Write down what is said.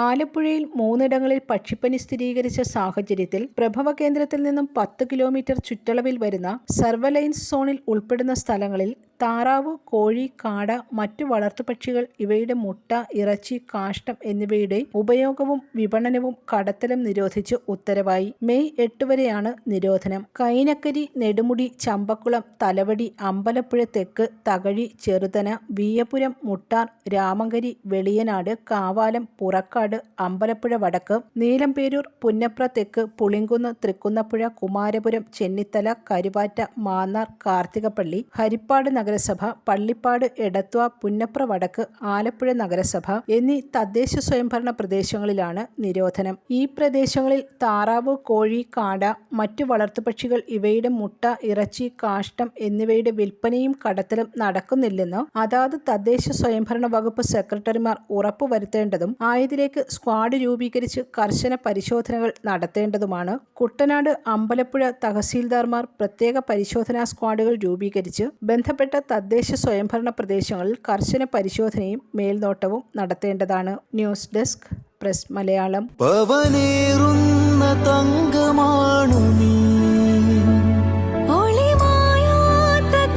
ആലപ്പുഴയിൽ മൂന്നിടങ്ങളിൽ പക്ഷിപ്പനി സ്ഥിരീകരിച്ച സാഹചര്യത്തിൽ പ്രഭവ കേന്ദ്രത്തിൽ നിന്നും പത്ത് കിലോമീറ്റർ ചുറ്റളവിൽ വരുന്ന സർവലൈൻസ് സോണിൽ ഉൾപ്പെടുന്ന സ്ഥലങ്ങളിൽ താറാവ് കോഴി കാട മറ്റു വളർത്തുപക്ഷികൾ ഇവയുടെ മുട്ട ഇറച്ചി കാഷ്ടം എന്നിവയുടെ ഉപയോഗവും വിപണനവും കടത്തലും നിരോധിച്ച് ഉത്തരവായി. മെയ് എട്ട് വരെയാണ് നിരോധനം. കൈനക്കരി നെടുമുടി ചമ്പക്കുളം തലവടി അമ്പലപ്പുഴ തെക്ക് തകഴി ചെറുതന വീയപുരം മുട്ടാർ രാമങ്കരി വെളിയനാട് കാവാലം പുറക്കാട് അമ്പലപ്പുഴ വടക്ക് നീലംപേരൂർ പുന്നപ്ര തെക്ക് പുളിങ്കുന്ന് തൃക്കുന്നപ്പുഴ കുമാരപുരം ചെന്നിത്തല കരുവാറ്റ മാന്നാർ കാർത്തികപ്പള്ളി ഹരിപ്പാട് നഗരസഭ പള്ളിപ്പാട് എടത്വ പുന്നപ്ര വടക്ക് ആലപ്പുഴ നഗരസഭ എന്നീ തദ്ദേശ സ്വയംഭരണ പ്രദേശങ്ങളിലാണ് നിരോധനം. ഈ പ്രദേശങ്ങളിൽ താറാവ് കോഴി കാട മറ്റു വളർത്തുപക്ഷികൾ ഇവയുടെ മുട്ട ഇറച്ചി കാഷ്ടം എന്നിവയുടെ വിൽപ്പനയും കടത്തലും നടക്കുന്നില്ലെന്ന് അതാത് തദ്ദേശ സ്വയംഭരണ വകുപ്പ് സെക്രട്ടറിമാർ ഉറപ്പുവരുത്തേണ്ടതും ആയതിലേക്ക് സ്ക്വാഡ് രൂപീകരിച്ച് കർശന പരിശോധനകൾ നടത്തേണ്ടതുമാണ്. കുട്ടനാട് അമ്പലപ്പുഴ തഹസീൽദാർമാർ പ്രത്യേക പരിശോധനാ സ്ക്വാഡുകൾ രൂപീകരിച്ച് ബന്ധപ്പെട്ട തദ്ദേശ സ്വയംഭരണ പ്രദേശങ്ങളിൽ കർശന പരിശോധനയും മേൽനോട്ടവും നടത്തേണ്ടതാണ്. News desk press Malayalam. പവനേറുന്ന തങ്കമാണു നീ. ഒളിമായാത്ത